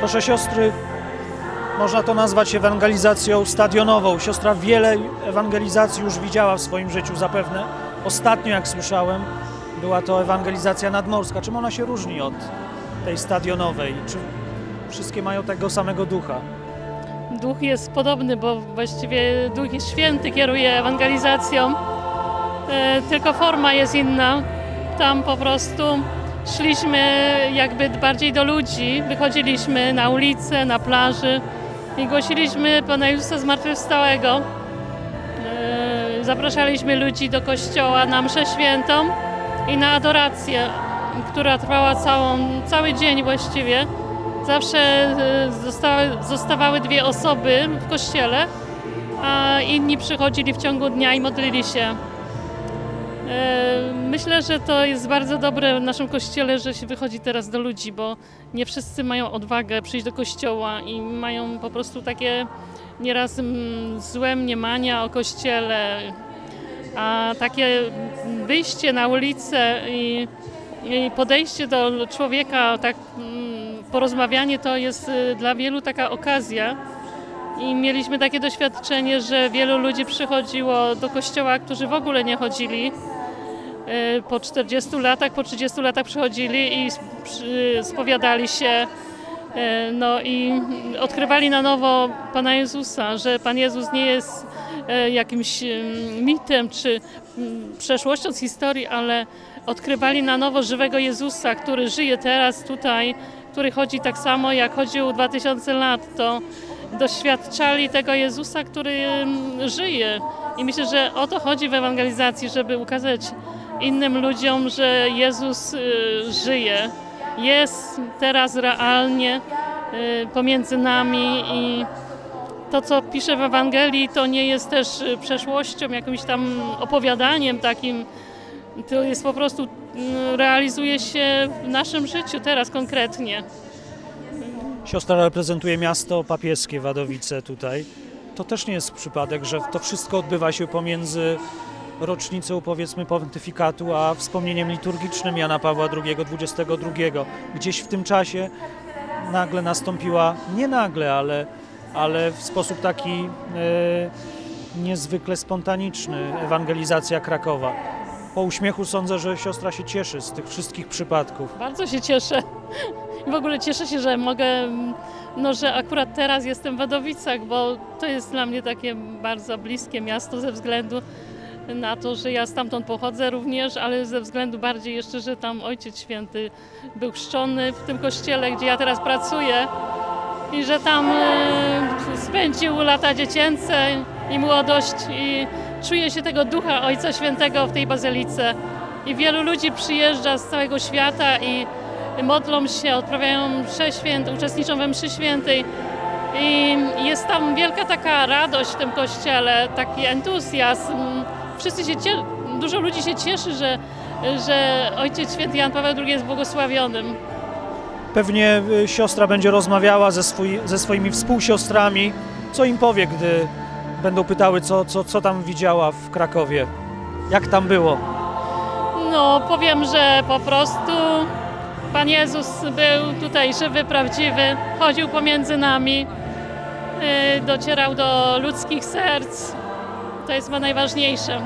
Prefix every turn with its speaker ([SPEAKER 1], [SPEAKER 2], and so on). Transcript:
[SPEAKER 1] Proszę siostry, można to nazwać ewangelizacją stadionową. Siostra wiele ewangelizacji już widziała w swoim życiu zapewne. Ostatnio, jak słyszałem, była to ewangelizacja nadmorska. Czym ona się różni od tej stadionowej? Czy wszystkie mają tego samego ducha?
[SPEAKER 2] Duch jest podobny, bo właściwie Duch Święty kieruje ewangelizacją, e, tylko forma jest inna. Tam po prostu szliśmy jakby bardziej do ludzi, wychodziliśmy na ulicę, na plaży i głosiliśmy Pana Jezusa Zmartwychwstałego. E, Zapraszaliśmy ludzi do kościoła na mszę świętą i na adorację, która trwała całą, cały dzień właściwie. Zawsze e, zostały, zostawały dwie osoby w kościele, a inni przychodzili w ciągu dnia i modlili się. E, Myślę, że to jest bardzo dobre w naszym kościele, że się wychodzi teraz do ludzi, bo nie wszyscy mają odwagę przyjść do kościoła i mają po prostu takie nieraz mm, złe mniemania o kościele, a takie wyjście na ulicę i, i podejście do człowieka, tak mm, porozmawianie to jest y, dla wielu taka okazja. I mieliśmy takie doświadczenie, że wielu ludzi przychodziło do kościoła, którzy w ogóle nie chodzili. Y, Po 40 latach, po 30 latach przychodzili i spowiadali się. y, No i odkrywali na nowo Pana Jezusa, że Pan Jezus nie jest y, jakimś mitem czy przeszłością z historii, ale odkrywali na nowo żywego Jezusa, który żyje teraz tutaj, który chodzi tak samo jak chodził 2000 lat. To doświadczali tego Jezusa, który żyje. I myślę, że o to chodzi w ewangelizacji, żeby ukazać innym ludziom, że Jezus y, żyje, jest teraz realnie y, pomiędzy nami i to, co pisze w Ewangelii, to nie jest też y, przeszłością, jakimś tam opowiadaniem takim, to jest po prostu, realizuje się w naszym życiu teraz konkretnie.
[SPEAKER 1] Siostra reprezentuje miasto papieskie Wadowice tutaj. To też nie jest przypadek, że to wszystko odbywa się pomiędzy rocznicą powiedzmy pontyfikatu, a wspomnieniem liturgicznym Jana Pawła II 22. Gdzieś w tym czasie nagle nastąpiła, nie nagle, ale, ale w sposób taki e, niezwykle spontaniczny ewangelizacja Krakowa. Po uśmiechu sądzę, że siostra się cieszy z tych wszystkich przypadków.
[SPEAKER 2] Bardzo się cieszę. W ogóle cieszę się, że mogę, no że akurat teraz jestem w Wadowicach, bo to jest dla mnie takie bardzo bliskie miasto ze względu na to, że ja stamtąd pochodzę również, ale ze względu bardziej jeszcze, że tam Ojciec Święty był chrzczony w tym kościele, gdzie ja teraz pracuję i że tam e, spędził lata dziecięce i młodość i czuję się tego ducha Ojca Świętego w tej bazylice. I wielu ludzi przyjeżdża z całego świata i modlą się, odprawiają mszę świętą, uczestniczą we mszy świętej. I jest tam wielka taka radość w tym kościele, taki entuzjazm. Wszyscy się cie... Dużo ludzi się cieszy, że, że Ojciec Święty Jan Paweł II jest błogosławionym.
[SPEAKER 1] Pewnie y, siostra będzie rozmawiała ze, swój, ze swoimi współsiostrami. Co im powie, gdy będą pytały, co, co, co tam widziała w Krakowie? Jak tam było?
[SPEAKER 2] No, powiem, że po prostu Pan Jezus był tutaj żywy, prawdziwy, chodził pomiędzy nami, yy, docierał do ludzkich serc. To jest chyba najważniejsze.